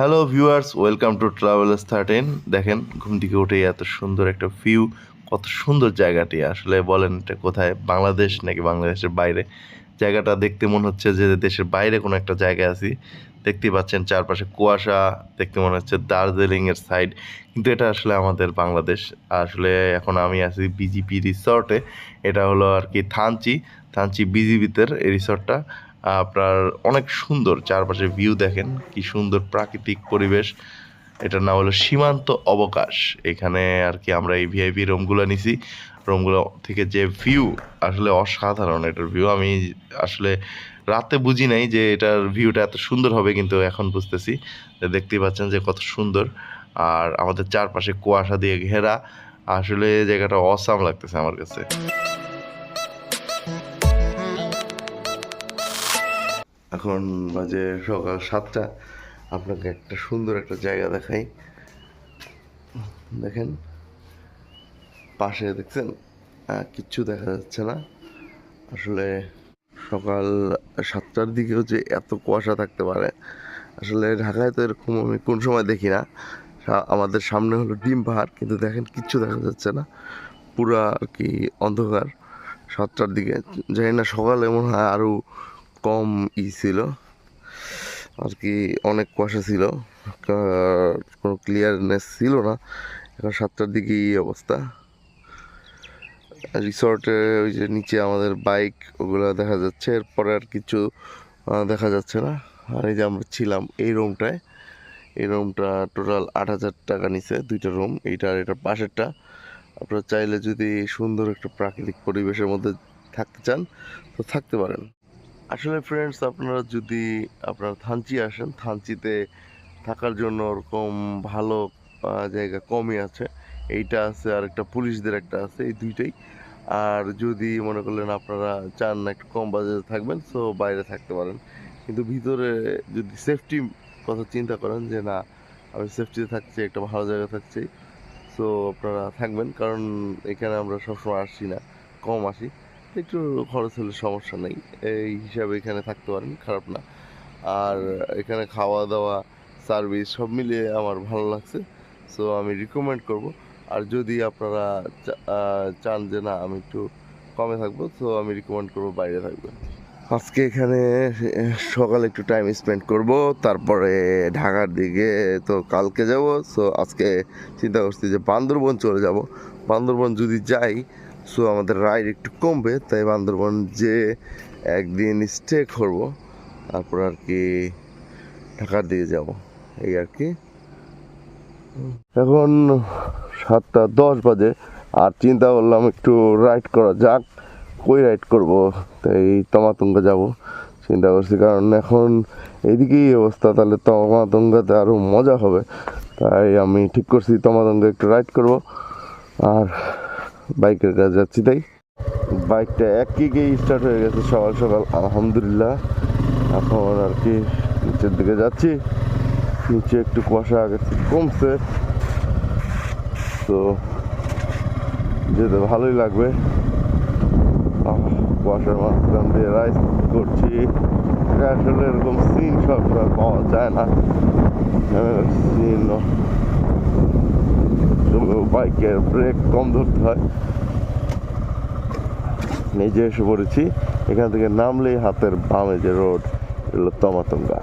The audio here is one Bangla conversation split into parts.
Hello viewers welcome to travellers thirteen দেখেন, ঘুম থেকে উঠেই এত সুন্দর একটা ভিউ কত সুন্দর জায়গাটি। আসলে বলেন এটা কোথায়? বাংলাদেশ নাকি বাংলাদেশের বাইরে? জায়গাটা দেখতে মনে হচ্ছে যে দেশের বাইরে কোনো একটা জায়গায় আছি। দেখতে পাচ্ছেন চারপাশে কুয়াশা, দেখতে মনে হচ্ছে দার্জিলিংয়ের সাইড কিন্তু এটা আসলে আমাদের বাংলাদেশ। আসলে এখন আমি আছি বিজিপি রিসর্টে এটা হলো আর কি থানচি। থানচি বিজিবিতের এই রিসর্টটা আপনার অনেক সুন্দর চারপাশে ভিউ দেখেন, কি সুন্দর প্রাকৃতিক পরিবেশ। এটার নাম হলো সীমান্ত অবকাশ। এখানে আর কি আমরা এই ভিআইপি রুমগুলো নিছি। রুমগুলো থেকে যে ভিউ আসলে অসাধারণ এটার ভিউ আমি আসলে রাতে বুঝি নাই যে এটার ভিউটা এত সুন্দর হবে, কিন্তু এখন বুঝতেছি দেখতেই পাচ্ছেন যে কত সুন্দর। আর আমাদের চারপাশে কুয়াশা দিয়ে ঘেরা। আসলে জায়গাটা অসাম লাগতেছে আমার কাছে। এখন বাজে সকাল সাতটা। আপনাকে একটা সুন্দর একটা জায়গা দেখাই। দেখেন, পাশে দেখছেন কিচ্ছু দেখা যাচ্ছে না। আসলে সকাল সাতটার দিকেও যে এত কুয়াশা থাকতে পারে, আসলে ঢাকায় তো এরকম আমি কোন সময় দেখি না। আমাদের সামনে হলো ডিম পাহাড়, কিন্তু দেখেন কিচ্ছু দেখা যাচ্ছে না। পুরা আর কি অন্ধকার। সাতটার দিকে, জানি না সকালে মনে হয় আরও কম ই ছিল। আর কি অনেক কুয়াশা ছিল। কোনো ক্লিয়ারনেস ছিল না। এখন সাতটার দিকে এই অবস্থা। রিসর্টে ওই যে নিচে আমাদের বাইক, ওগুলো দেখা যাচ্ছে। এরপরে আর কিছু দেখা যাচ্ছে না। আর এই যে আমরা ছিলাম এই রুমটায় এই রুমটা টোটাল আট হাজার টাকা নিছে দুইটা রুম এইটা আর এটার পাশেরটা। আপনারা চাইলে যদি সুন্দর একটা প্রাকৃতিক পরিবেশের মধ্যে থাকতে চান, তো থাকতে পারেন। আসলে ফ্রেন্ডস আপনারা যদি আপনারা থানচি আসেন, থানচিতে থাকার জন্য ওরকম ভালো জায়গা কমই আছে। এইটা আছে আর একটা পুলিশদের একটা আছে, এই দুইটাই। আর যদি মনে করলেন আপনারা চান না একটু কম বাজেটে থাকবেন সো বাইরে থাকতে পারেন। কিন্তু ভিতরে যদি সেফটি কথা চিন্তা করেন যে, না, আমি সেফটিতে থাকছি, একটা ভালো জায়গায় থাকছি। সো আপনারা থাকবেন, কারণ এখানে আমরা সবসময় আসছি না, কম আসি। একটু খরচ হলে সমস্যা নেই। এই হিসাবে এখানে থাকতে পারেন, খারাপ না। আর এখানে খাওয়া দাওয়া সার্ভিস সব মিলিয়ে আমার ভালো লাগছে। সো আমি রিকমেন্ড করব। আর যদি আপনারা চান যে না, আমি একটু কমে থাকব তো আমি রিকমেন্ড করব বাইরে থাকবেন। আজকে এখানে সকালে একটু টাইম স্পেন্ড করব, তারপরে ঢাকার দিকে তো কালকে যাব। সো আজকে চিন্তা করছি যে বান্দরবন চলে যাব। বান্দরবন যদি যাই সো আমাদের রাইড একটু কমবে, তাই বান্দরবন যে একদিন স্টে করব, তারপর আর কি ঢাকার দিকে যাব, এই আর কি। এখন সাতটা দশ বাজে, আর চিন্তা করলাম একটু রাইড করা যাক, কই রাইড করব, তাই তমাতুঙ্গা যাব, চিন্তা করছি, কারণ এখন এইদিকেই অবস্থা, তাহলে তমাতুঙ্গাতে আরও মজা হবে, তাই আমি ঠিক করছি, তমাতুঙ্গা একটু রাইড করব, আর বাইকের কাছে যাচ্ছি তাই। বাইকটা এক কিকেই স্টার্ট হয়ে গেছে সকাল সকাল, আলহামদুলিল্লাহ। এখন আর কি নিচের দিকে যাচ্ছি। নিচে একটু কুয়াশা আগে কমছে। তো যেতে ভালোই লাগবে। কুয়াশার মাঝখান দিয়ে রাইস করছি। আসলে এরকম সিন সবসময় পাওয়া যায় না। সিন বাইকের ব্রেক কম ধরতে হয়। নিজে এসে পড়েছি। এখান থেকে নামলেই হাতের বামে যে রোড এগুলো তমাতঙ্গা।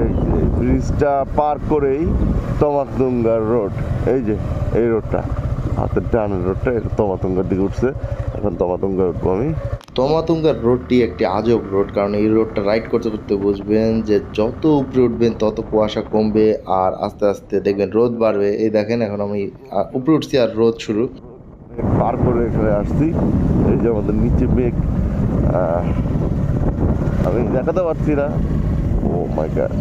এই যে ব্রিজটা পার করেই তমাতুঙ্গার রোড। এই যে, এই রোডটা, হাতের ডানের রোডটা তমাতুঙ্গার দিকে উঠছে। এখন তমাতুঙ্গা উঠবো আমি তমাতুঙ্গার রোডটি একটি আজব রোড, কারণ এই রোডটা রাইড করতে করতে বুঝবেন যে যত উপরে উঠবেন তত কুয়াশা কমবে আর আস্তে আস্তে দেখবেন রোদ বাড়বে। এই দেখেন এখন আমি উপরে উঠছি আর রোদ শুরু। পার করে এখানে আসছি। এই যে আমাদের নিচে মেঘ। আমি দেখাতে পারছি না। ও মাই গড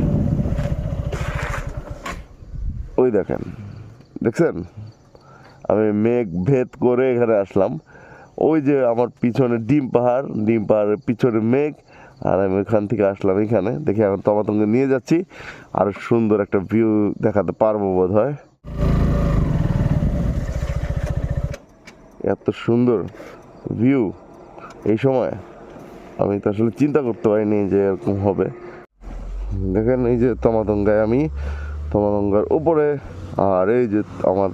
ওই দেখেন। দেখছেন? আমি মেঘ ভেদ করে এখানে আসলাম। ওই যে আমার পিছনে ডিম পাহাড়, ডিম পাহাড়ের পিছনে মেঘ, আর আমি ওখান থেকে আসলাম এখানে। দেখি এখন তমাতঙ্গে নিয়ে যাচ্ছি। আর সুন্দর একটা ভিউ দেখাতে পারব বোধ হয় এত সুন্দর ভিউ এই সময়। আমি তো আসলে চিন্তা করতে পারিনি যে এরকম হবে। দেখেন এই যে তমাতঙ্গায় আমি তমাতঙ্গার উপরে, আর এই যে আমার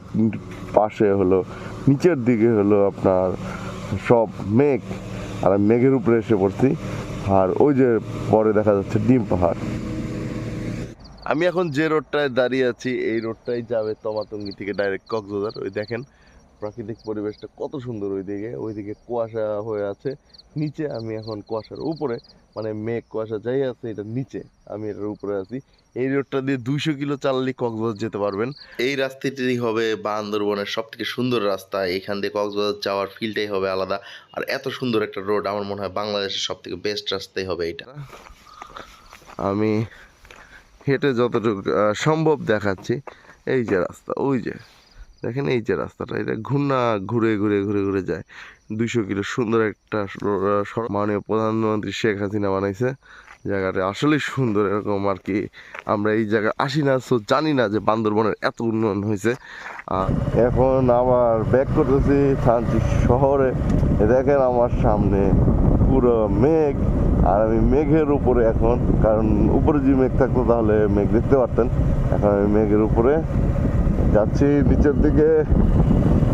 পাশে হলো, নিচের দিকে হলো আপনার সব মেঘ, আর আমি মেঘের উপরে এসে পড়ছি। আর ওই যে পরে দেখা যাচ্ছে ডিম পাহাড়। আমি এখন যে রোডটায় দাঁড়িয়ে আছি, এই রোডটাই যাবে তমাতঙ্গি থেকে ডাইরেক্ট কক্সবাজার। ওই দেখেন প্রাকৃতিক পরিবেশটা কত সুন্দর ওইদিকে ওইদিকে কুয়াশা হয়ে আছে নিচে আমি এখন কুয়াশার উপরে মানে মেঘ কুয়াশা যাই আছে এটা নিচে আমি এটার উপরে আছি। এই রোডটা দিয়ে দুইশো কিলো চালালে কক্সবাজার যেতে পারবেন। এই রাস্তাটি হবে বান্দরবনের সব থেকে সুন্দর রাস্তা এখান দিয়ে কক্সবাজার যাওয়ার ফিলটাই হবে আলাদা। আর এত সুন্দর একটা রোড আমার মনে হয় বাংলাদেশের সব থেকে বেস্ট রাস্তাই হবে এটা আমি হেঁটে যতটুকু সম্ভব দেখাচ্ছি এই যে রাস্তা ওই যে। দেখেন এই যে রাস্তাটা, এটা ঘুরনা ঘুরে ঘুরে ঘুরে ঘুরে যায়। দুইশো কিলো সুন্দর একটা মাননীয় প্রধানমন্ত্রী শেখ হাসিনা বানাইছে। জায়গাটা আসলেই সুন্দর, এরকম আর কি। আমরা এই জায়গায় আসি না, সো জানি না যে বান্দরবনের এত উন্নয়ন হয়েছে। আর এখন আবার ব্যাক করতেছি থানচি শহরে। দেখেন আমার সামনে পুরো মেঘ, আর আমি মেঘের উপরে এখন, কারণ উপরে যদি মেঘ থাকতো তাহলে মেঘ দেখতে পারতেন। এখন আমি মেঘের উপরে যাচ্ছি নিচের দিকে।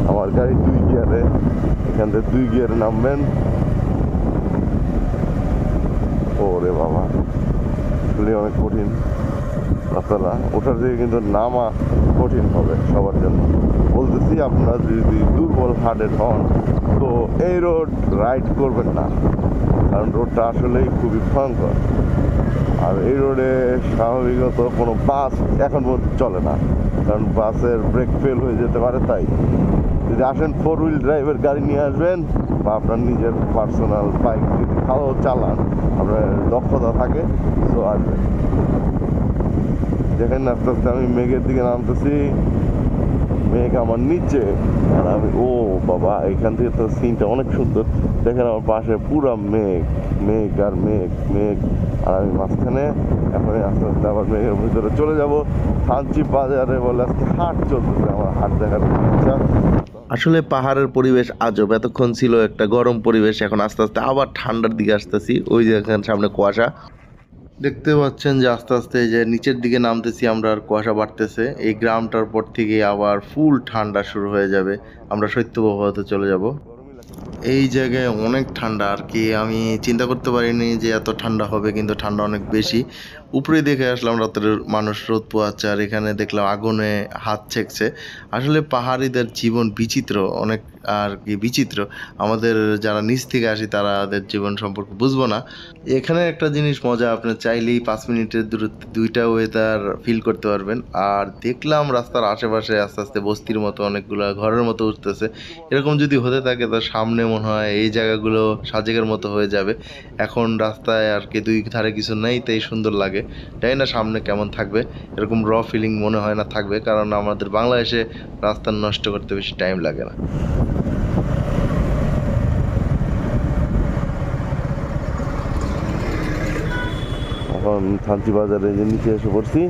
আমার গাড়ি দুই গিয়ারে, এখান থেকে দুই গিয়ারে নামবেন। ওরে বাবা আসলে অনেক কঠিন। রাস্তাটা ওটার দিকে কিন্তু নামা কঠিন হবে সবার জন্য। বলতেছি, আপনারা যদি দুর্বল হার্টের হন, তো এই রোড রাইড করবেন না। কারণ রোডটা আসলেই খুবই ভয়ঙ্কর। আর এই রোডে স্বাভাবিকত কোনো বাস এখন পর্যন্ত চলে না। কারণ বাসের ব্রেক ফেল হয়ে যেতে পারে, তাই। যদি আসেন ফোর হুইল ড্রাইভের গাড়ি নিয়ে আসবেন বা আপনার নিজের পার্সোনাল বাইক যদি ভালো চালান, আপনার দক্ষতা থাকে তো আসবেন। দেখেন আস্তে আস্তে আমি মেঘের দিকে নামতেছি। মেঘ আমার নিচে, আর আমি, ও বাবা, এখান থেকে তো সিনটা অনেক সুন্দর। দেখেন আমার পাশে পুরা মেঘ মেঘ আর মেঘ মেঘ। আর আমি মাঝখানে এখন আস্তে আস্তে আবার মেঘের ভিতরে চলে যাব। থানচি বাজারে বলে আজকে হাট চলতেছে, আমার হাট দেখার ইচ্ছা। আসলে পাহাড়ের পরিবেশ আজব, এতক্ষণ ছিল একটা গরম পরিবেশ, এখন আস্তে আস্তে আবার ঠান্ডার দিকে আসতেছি। ওই যে এখানে সামনে কুয়াশা। দেখতে পাচ্ছেন যে আস্তে আস্তে যে নিচের দিকে নামতেছি আমরা, আর কুয়াশা বাড়তেছে। এই গ্রামটার পর থেকে আবার ফুল ঠান্ডা শুরু হয়ে যাবে। আমরা শৈত্যপ্রবাহতে চলে যাব। এই জায়গায় অনেক ঠান্ডা, আর কি আমি চিন্তা করতে পারিনি যে এত ঠান্ডা হবে, কিন্তু ঠান্ডা অনেক বেশি। উপরে দেখে আসলাম রাতের মানুষ রোদ পোয়াচ্ছে আর এখানে দেখলাম আগুনে হাত ছেকছে। আসলে পাহাড়িদের জীবন বিচিত্র, অনেক আর কি বিচিত্র। আমাদের যারা নিচ থেকে আসি তারাদের জীবন সম্পর্কে বুঝব না। এখানে একটা জিনিস মজা, আপনি চাইলেই পাঁচ মিনিটের দূরত্বে দুইটা ওয়েদার ফিল করতে পারবেন। আর দেখলাম রাস্তার আশেপাশে আস্তে আস্তে বস্তির মতো অনেকগুলো ঘরের মতো উঠতেছে। এরকম যদি হতে থাকে তো সামনে মনে হয় এই জায়গাগুলো সাজেকের মতো হয়ে যাবে। এখন রাস্তায় আর কি দুই ধারে কিছু নেই, তাই সুন্দর লাগে। জানি না সামনে কেমন থাকবে। এরকম র ফিলিং মনে হয় না থাকবে কারণ আমাদের বাংলাদেশে রাস্তা নষ্ট করতে বেশি টাইম লাগে না। এখন থানচি বাজারে যে নিচে এসে পড়ছি।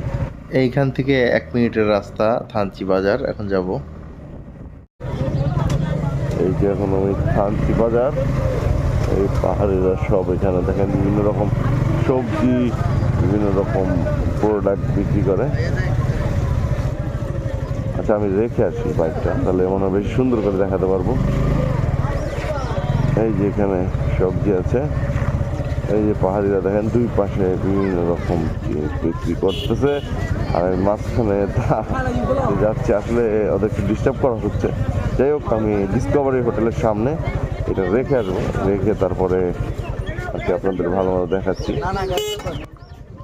এইখান থেকে এক মিনিটের রাস্তা থানচি বাজার এখন যাব। এই যে এখন আমি থানচি বাজার এই পাহাড়িরা সব এখানে দেখেন বিভিন্ন রকম সবজি বিভিন্ন রকম প্রোডাক্ট বিক্রি করে। আচ্ছা আমি রেখে আসি বাইকটা তাহলে মনে হয় বেশি সুন্দর করে দেখাতে পারব। এই যে এখানে সবজি আছে। এই যে পাহাড়িরা দেখেন, দুই পাশে বিভিন্ন রকম বিক্রি করতেছে। আর মাঝখানে যাচ্ছি, আসলে ওদেরকে ডিস্টার্ব করা হচ্ছে। যাই হোক, আমি ডিসকভারি হোটেলের সামনে এটা রেখে আসব। রেখে তারপরে আর কি আপনাদের ভালো মতো দেখাচ্ছি।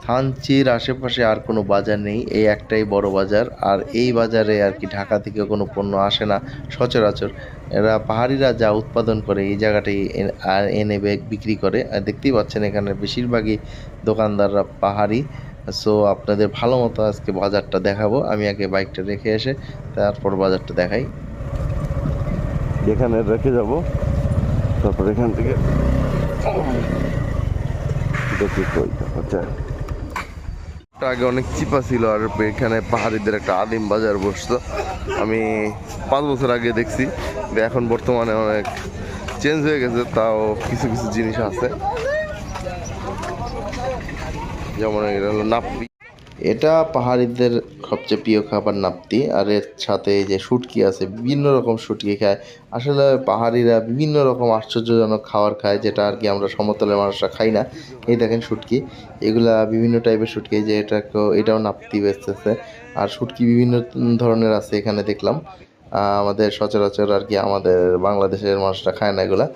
থানচির আশেপাশে আর কোনো বাজার নেই, এই একটাই বড় বাজার। আর এই বাজারে আর কি ঢাকা থেকে কোনো পণ্য আসে না সচরাচর। এরা পাহাড়িরা যা উৎপাদন করে এই জায়গাটাই এনে- বিক্রি করে। আর দেখতেই পাচ্ছেন এখানে বেশিরভাগই দোকানদাররা পাহাড়ি। সো আপনাদের ভালো মতো আজকে বাজারটা দেখাবো। আমি আগে বাইকটা রেখে এসে তারপর বাজারটা দেখাই। এখানে রেখে যাব। তারপর এখান থেকে দেখি কই। আচ্ছা। আগে অনেক চিপা ছিল আর এখানে পাহাড়িদের একটা আদিম বাজার বসতো। আমি পাঁচ বছর আগে দেখছি এখন বর্তমানে অনেক চেঞ্জ হয়ে গেছে, তাও কিছু কিছু জিনিস আছে। যেমন এটা হলো নাপ্পি। এটা পাহাড়িদের সবচেয়ে প্রিয় খাবার নাপ্তি, আর এর সাথে যে শুটকি আছে, বিভিন্ন রকম শুটকি খায়। আসলে পাহাড়িরা বিভিন্ন রকম আশ্চর্যজনক খাবার খায়, যেটা আর কি আমরা সমতলের মানুষরা খাই না। এই দেখেন শুটকি। এগুলা বিভিন্ন টাইপের শুটকি, যে এটা এটাও নাপ্তি বেচতেছে। আর শুটকি বিভিন্ন ধরনের আছে এখানে দেখলাম। আমাদের সচরাচর আর কি আমাদের বাংলাদেশের মানুষরা খায় না এগুলা।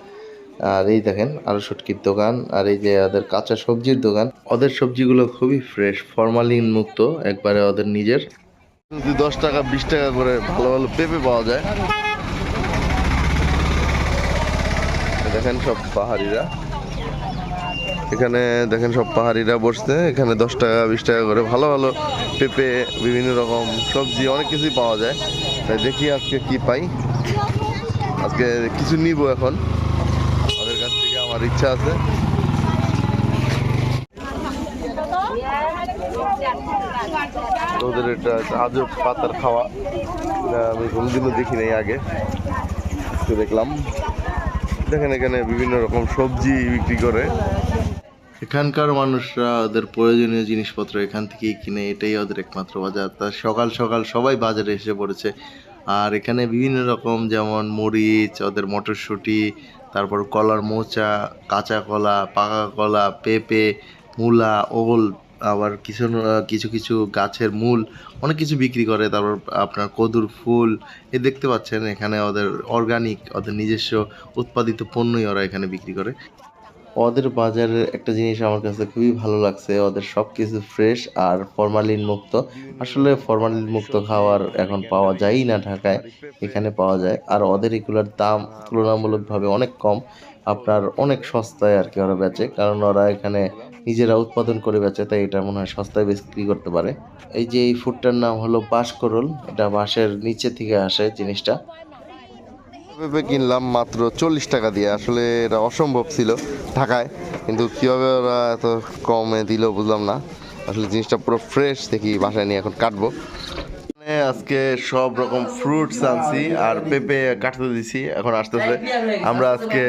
আর এই দেখেন আরও শুটকির দোকান, আর এই যে ওদের কাঁচা সবজির দোকান, ওদের সবজিগুলো খুবই ফ্রেশ ফরমালিন মুক্ত, একবারে ওদের নিজের। যদি দশ টাকা, বিশ টাকা করে ভালো ভালো পেঁপে পাওয়া যায়। দেখেন সব পাহাড়িরা। এখানে দেখেন সব পাহাড়িরা বসছে, এখানে দশ টাকা, বিশ টাকা করে ভালো ভালো পেঁপে, বিভিন্ন রকম সবজি, অনেক কিছুই পাওয়া যায়। তাই দেখি আজকে কি পাই। আজকে কিছু নিব এখন। আমার ইচ্ছা আছে। ওদের এটা আজব পাতার খাওয়া। আমি কোনোদিনও দেখি নাই আগে। দেখলাম। দেখেন এখানে বিভিন্ন রকম সবজি বিক্রি করে। এখানকার মানুষরা ওদের প্রয়োজনীয় জিনিসপত্র এখান থেকেই কিনে, এটাই ওদের একমাত্র বাজার। তা সকাল সকাল সবাই বাজারে এসে পড়েছে। আর এখানে বিভিন্ন রকম, যেমন মরিচ, ওদের মটরশুঁটি তারপর কলার মোচা, কাঁচা কলা, পাকা কলা, পেঁপে, মূলা ওল আবার কিছু কিছু কিছু গাছের মূল, অনেক কিছু বিক্রি করে। তারপর আপনার কদুর ফুল, এ দেখতে পাচ্ছেন এখানে ওদের অর্গানিক ওদের নিজস্ব উৎপাদিত পণ্যই ওরা এখানে বিক্রি করে। ওদের বাজারের একটা জিনিস আমার কাছে খুবই ভালো লাগছে, ওদের সব কিছু ফ্রেশ আর ফরমালিন মুক্ত। আসলে ফরমালিন মুক্ত খাবার এখন পাওয়া যায়ই না ঢাকায়, এখানে পাওয়া যায়। আর ওদের এগুলোর দাম তুলনামূলকভাবে অনেক কম, আপনার অনেক সস্তায় আর কি ওরা বেচে, কারণ ওরা এখানে নিজেরা উৎপাদন করে বেচে, তাই এটা মনে হয় সস্তায় বিক্রি করতে পারে। এই যে এই ফুডটার নাম হলো বাঁশকরল, এটা বাঁশের নিচে থেকে আসে জিনিসটা। পেঁপে কিনলাম মাত্র চল্লিশ টাকা দিয়ে? আসলে এটা অসম্ভব ছিল ঢাকায়। কিন্তু কীভাবে ওরা এত কমে দিল বুঝলাম না। আসলে জিনিসটা পুরো ফ্রেশ দেখি বাসায় নিয়ে এখন কাটবো। আজকে সব রকম ফ্রুটস আনছি আর পেঁপে কাটতে দিছি। এখন আসতেছে। আমরা আজকে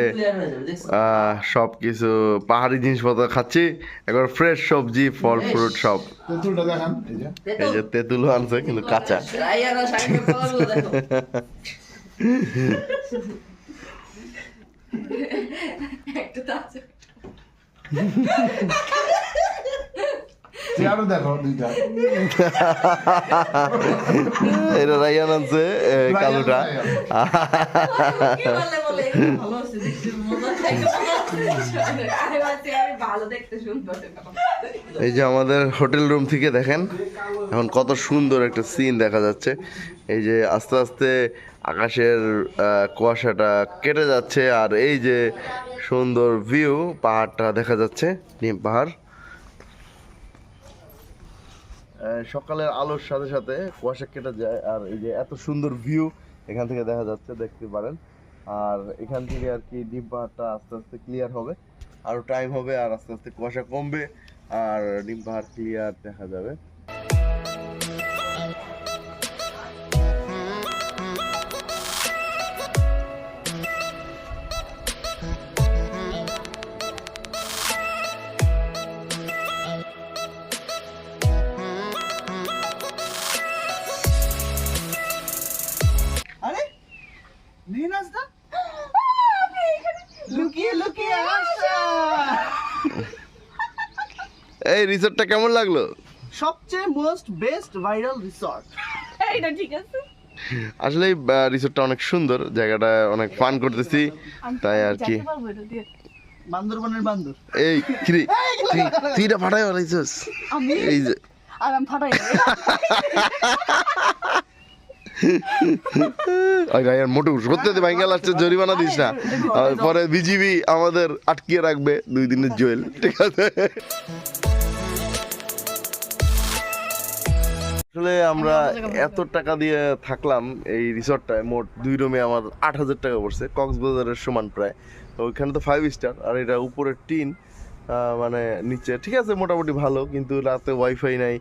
আহ, সব কিছু পাহাড়ি জিনিসপত্র খাচ্ছি। একবার ফ্রেশ সবজি ফল ফ্রুট সব। এই যে। এই যে তেঁতুলও আনছে কিন্তু কাঁচা। চেয়ারও দেখো দুইটা। এটা রাইয়ান আনছে কালোটা। ভালো দেখতে সুন্দর এই যে আমাদের হোটেল রুম থেকে দেখেন এখন কত সুন্দর একটা সিন দেখা যাচ্ছে। এই যে আস্তে আস্তে আকাশের কুয়াশাটা কেটে যাচ্ছে আর এই যে সুন্দর ভিউ পাহাড়টা দেখা যাচ্ছে, নিম পাহাড়। সকালের আলোর সাথে সাথে কুয়াশা কেটে যায় আর এই যে এত সুন্দর ভিউ এখান থেকে দেখা যাচ্ছে, দেখতে পারেন। আর এখান থেকে আর কি ডিম পাহাড়টা আস্তে আস্তে ক্লিয়ার হবে আরও টাইম হবে আর আস্তে আস্তে কুয়াশা কমবে, আর ডিম পাহাড় ক্লিয়ার দেখা যাবে। রিসোর্টটা কেমন লাগল? সবচেয়ে মোস্ট বেস্ট ভাইরাল রিসর্ট এটা ঠিক আছে। আসলে রিসোর্টটা অনেক সুন্দর জায়গাটা অনেক ফান করতেছি তাই আর কি? বান্দরবানের বান্দর। এই কিরে তুই তুই ফাটাই বানাইছিস এই যে। আর আমি ফাটাই মোটু সত্যি ভাঙ্গা লাস্টে জরিমানা দিস না। পরে বিজিবি আমাদের আটকিয়ে রাখবে দুই দিনের জেল ঠিক আছে? আসলে আমরা এত টাকা দিয়ে থাকলাম এই রিসর্টটায় মোট দুই রুমে আমার আট হাজার টাকা পড়ছে কক্সবাজারের সমান প্রায়। তো ওইখানে তো ফাইভ স্টার আর এটা উপরের টিন মানে নিচে ঠিক আছে মোটামুটি ভালো কিন্তু রাতে ওয়াইফাই নাই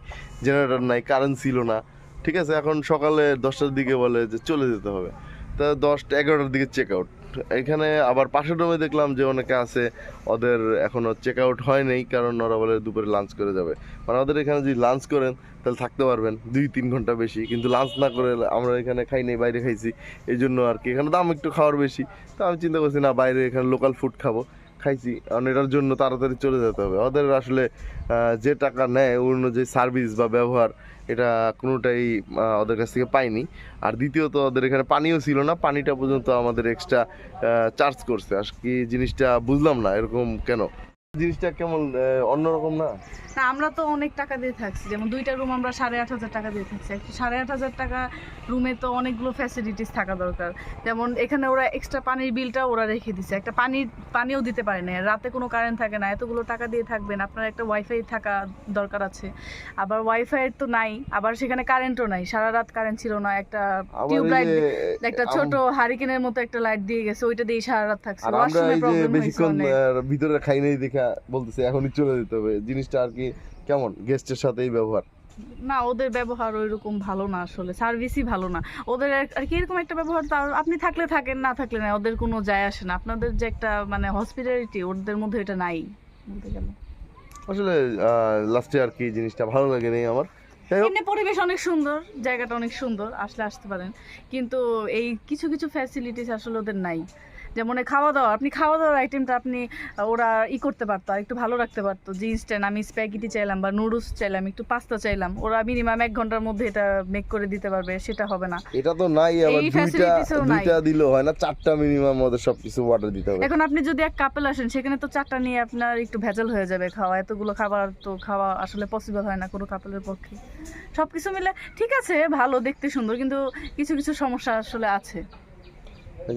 জেনারেটর নাই কারেন্ট ছিল না ঠিক আছে এখন সকালে দশটার দিকে বলে যে চলে যেতে হবে। তা দশটা এগারোটার দিকে চেক আউট এখানে আবার পাশের রুমে দেখলাম যে অনেকে আছে ওদের এখনও চেক আউট হয় নাই কারণ ওরা বলে দুপুরে লাঞ্চ করে যাবে। মানে ওদের এখানে যদি লাঞ্চ করেন তাহলে থাকতে পারবেন, দুই তিন ঘণ্টা বেশি। কিন্তু লাঞ্চ না করে আমরা এখানে খাই নাই, বাইরে খাইছি, এই জন্য আর কি। এখানে দাম একটু খাওয়ার বেশি। তো আমি চিন্তা করছি, না, বাইরে এখানে লোকাল ফুড খাব, খাইছি। কারণ এটার জন্য তাড়াতাড়ি চলে যেতে হবে। ওদের আসলে যে টাকা নেয়, অন্য যে সার্ভিস বা ব্যবহার, এটা কোনোটাই ওদের কাছ থেকে পাইনি। আর দ্বিতীয়ত, ওদের এখানে পানিও ছিল না। পানিটা পর্যন্ত আমাদের এক্সট্রা চার্জ করছে। আর কি জিনিসটা বুঝলাম না, এরকম কেন? জিনিসটা কেমন অন্যরকম না? না আমরা তো অনেক টাকা দিয়ে থাকছি। যেমন দুইটা রুম আমরা সাড়ে আট হাজার টাকা দিয়ে থাকছি। একটা সাড়ে আট হাজার টাকা রুমে তো অনেকগুলো ফ্যাসিলিটিস থাকা দরকার। যেমন এখানে ওরা এক্সট্রা পানির বিলটা ওরা রেখে দিছে। একটা পানির পানিও দিতে পারে না। রাতে কোনো কারেন্ট থাকে না। এতগুলো টাকা দিয়ে থাকবেন। আপনার একটা ওয়াইফাই থাকা দরকার আছে। আবার ওয়াইফাই তো নাই। আবার সেখানে কারেন্টও নাই। সারা রাত কারেন্ট ছিল না। একটা আবার টিউব এই লাইট যে, একটা ছোট হারিকেনের মতো একটা লাইট দিয়ে গেছে। ওইটা দিয়ে সারা রাত থাকছে। বেশিক্ষণ ভিতরে খাই নাই দেখা বলতেছে এখনই চলে যেতে হবে। জিনিসটা আর কি কেমন? গেস্টের সাথেই ব্যবহার? না ওদের ব্যবহার ওইরকম ভালো না আসলে সার্ভিসই ভালো না। ওদের আর- কি এরকম একটা ব্যবহার তার আপনি থাকলে থাকেন না থাকলে না ওদের কোনো যায় আসে না। আপনাদের যে একটা মানে হসপিটালিটি ওদের মধ্যে এটা নাই বলতে গেলে। আসলে লাস্টে আর কি জিনিসটা ভালো লাগে নেই আমার। এমনি পরিবেশ অনেক সুন্দর জায়গাটা অনেক সুন্দর আসলে আসতে পারেন। কিন্তু এই কিছু কিছু ফ্যাসিলিটিস আসলে ওদের নাই। যেমন খাওয়া দাওয়া আপনি খাওয়া দাওয়ার আইটেমটা আপনি ওরা ই করতে পারতো আর একটু ভালো রাখতে পারতো। যে ইনস্ট্যান্ট আমি স্প্যাগেটি চাইলাম বা নুডলস চাইলাম একটু পাস্তা চাইলাম ওরা মিনিমাম এক ঘণ্টার মধ্যে এটা মেক করে দিতে পারবে সেটা হবে না। এটা তো নাই আবার দুইটা। দুইটা দিলেও হয় না চারটা মিনিমাম ওদের সবকিছু অর্ডার দিতে হবে। এখন আপনি যদি এক কাপেল আসেন সেখানে তো চারটা নিয়ে আপনার একটু ভেজাল হয়ে যাবে খাওয়া এতগুলো খাবার তো খাওয়া আসলে পসিবল হয় না কোনো কাপেলের পক্ষে। সবকিছু মিলে ঠিক আছে ভালো দেখতে সুন্দর কিন্তু কিছু কিছু সমস্যা আসলে আছে।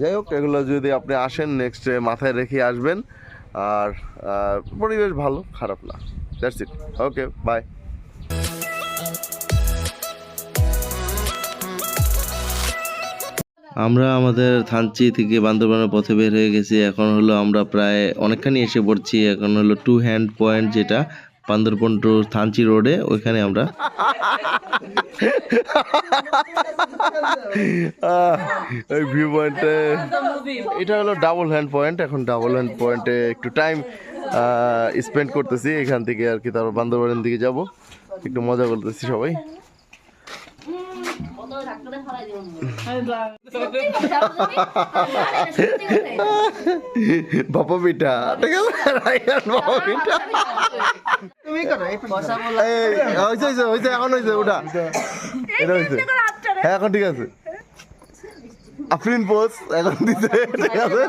যাই হোক, এগুলো যদি আপনি আসেন নেক্সট মাথায় রেখে আসবেন, আর পরিবেশ ভালো, খারাপ না। দ্যাটস ইট ওকে বাই আমরা আমাদের থানচি থেকে বান্দরবানের পথে বের হয়ে গেছি। এখন হলো আমরা প্রায় অনেকখানি এসে পড়ছি। এখন হলো টু হ্যান্ড পয়েন্ট যেটা বান্দরবন টু থানচি রোডে, ওইখানে আমরা। ভিউ এটা হলো ডাবল হ্যান্ড পয়েন্ট এখন ডাবল হ্যান্ড পয়েন্টে একটু টাইম স্পেন্ড করতেছি, এখান থেকে আর কি, তারপর বান্দরবানের দিকে যাব। একটু মজা করতেছি সবাই। হয়েছে হয়েছে হয়েছে এখন হয়েছে ওটা এটা হয়েছে হ্যাঁ এখন ঠিক আছে আফরিন পোস্ট এখন দিতে ঠিক আছে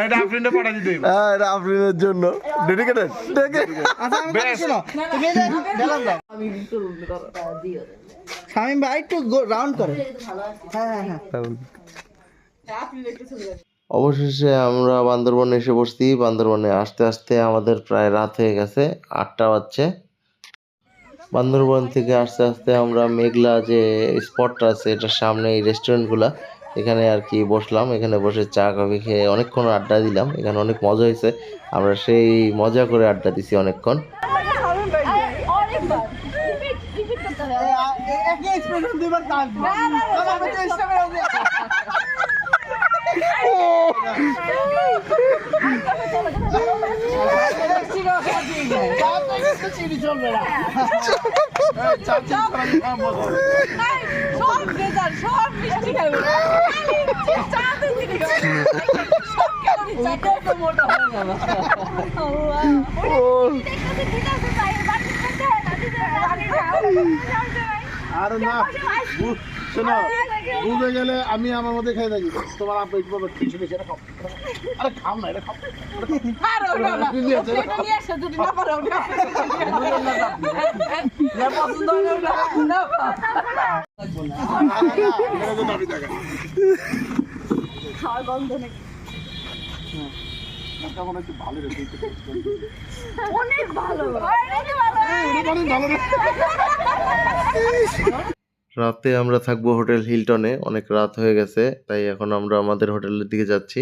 এটা আফরিনটা পাঠা দিতে হ্যাঁ এটা আফরিনের জন্য ডেডিকেটেড দেখে আচ্ছা আমি শোনো তুমি এই যে বেলান দাও। শামিম ভাই একটু রাউন্ড করে। হ্যাঁ হ্যাঁ হ্যাঁ। অবশেষে আমরা বান্দরবনে এসে বসছি। বান্দরবনে আসতে আসতে আমাদের প্রায় রাত হয়ে গেছে আটটা বাজছে। বান্দরবন থেকে আস্তে আস্তে আমরা মেঘলা যে স্পটটা আছে এটার সামনে এই রেস্টুরেন্টগুলা এখানে আর কি বসলাম। এখানে বসে চা কফি খেয়ে অনেকক্ষণ আড্ডা দিলাম। এখানে অনেক মজা হয়েছে। আমরা সেই মজা করে আড্ডা দিছি অনেকক্ষণ একই এক্সপ্রেশন দুইবার কাজ আমি চেষ্টা করে চিনি চলবে না সব বেজার সব মিষ্টি খাবে মোটা হয়ে আর না শোনো বুঝে গেলে আমি আমার মধ্যে খেয়ে থাকি। তোমার আপনি একটু কিছু বেশি এটা খাও। আরে খাও না এটা খাও। আর ওটা না এটা নিয়ে এসে যদি না পারো ওটা না পছন্দ হলো না না এটা তো খাওয়ার গন্ধ নাকি? একটু ভালো। অনেক ভালো। রাতে আমরা থাকব হোটেল হিলটনে অনেক রাত হয়ে গেছে তাই এখন আমরা আমাদের হোটেলের দিকে যাচ্ছি।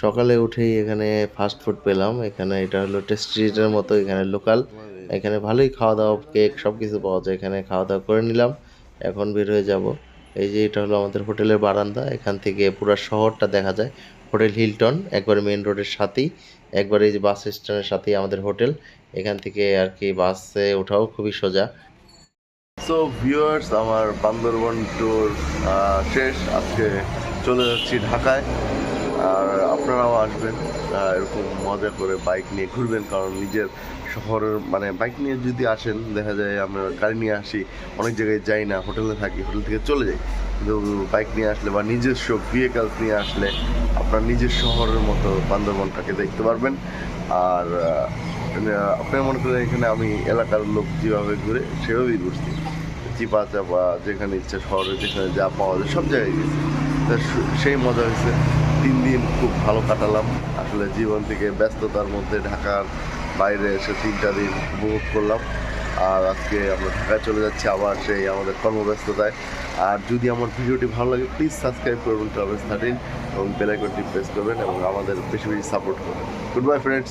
সকালে উঠেই এখানে ফাস্ট ফুড পেলাম এখানে এটা হলো টেস্ট্রিটের মতো এখানে লোকাল এখানে ভালোই খাওয়া দাওয়া কেক সব কিছু পাওয়া যায় এখানে খাওয়া দাওয়া করে নিলাম এখন বের হয়ে যাব। এই যে এটা হলো আমাদের হোটেলের বারান্দা এখান থেকে পুরো শহরটা দেখা যায়। হোটেল হিলটন, একবারে মেন রোডের সাথেই, একবারে এই যে বাস স্ট্যান্ডের সাথেই আমাদের হোটেল। এখান থেকে আর কি বাসে ওঠাও খুবই সোজা। সো ভিউয়ার্স আমার বান্দরবন ট্যুর শেষ। আজকে চলে যাচ্ছি ঢাকায়। আর আপনারাও আসবেন। এরকম মজা করে বাইক নিয়ে ঘুরবেন, কারণ নিজের শহরের মানে বাইক নিয়ে যদি আসেন, দেখা যায় আমরা গাড়ি নিয়ে আসি, অনেক জায়গায় যাই না, হোটেলে থাকি, হোটেল থেকে চলে যাই। বাইক নিয়ে আসলে বা নিজস্ব ভেহিকালস নিয়ে আসলে আপনার নিজের শহরের মতো বান্দরবনটাকে দেখতে পারবেন। আর আপনি মনে করেন এখানে আমি এলাকার লোক যেভাবে ঘুরে সেভাবেই ঘুরছি। চিপা চাপা, যেখানে ইচ্ছা শহরে, যেখানে যা পাওয়া যায় সব জায়গায় গেছি। তা সেই মজা হয়েছে। তিন দিন খুব ভালো কাটালাম। আসলে জীবন থেকে ব্যস্ততার মধ্যে ঢাকার বাইরে এসে তিনটা দিন উপভোগ করলাম। আর আজকে আমরা ঢাকায় চলে যাচ্ছি আবার সেই আমাদের কর্মব্যস্ততায়। আর যদি আমার ভিডিওটি ভালো লাগে প্লিজ সাবস্ক্রাইব করবেন ট্রাভেলস থার্টিন এবং বেলাইকনটি প্রেস করবেন এবং আমাদের বেশি বেশি সাপোর্ট করবেন। Good bye friends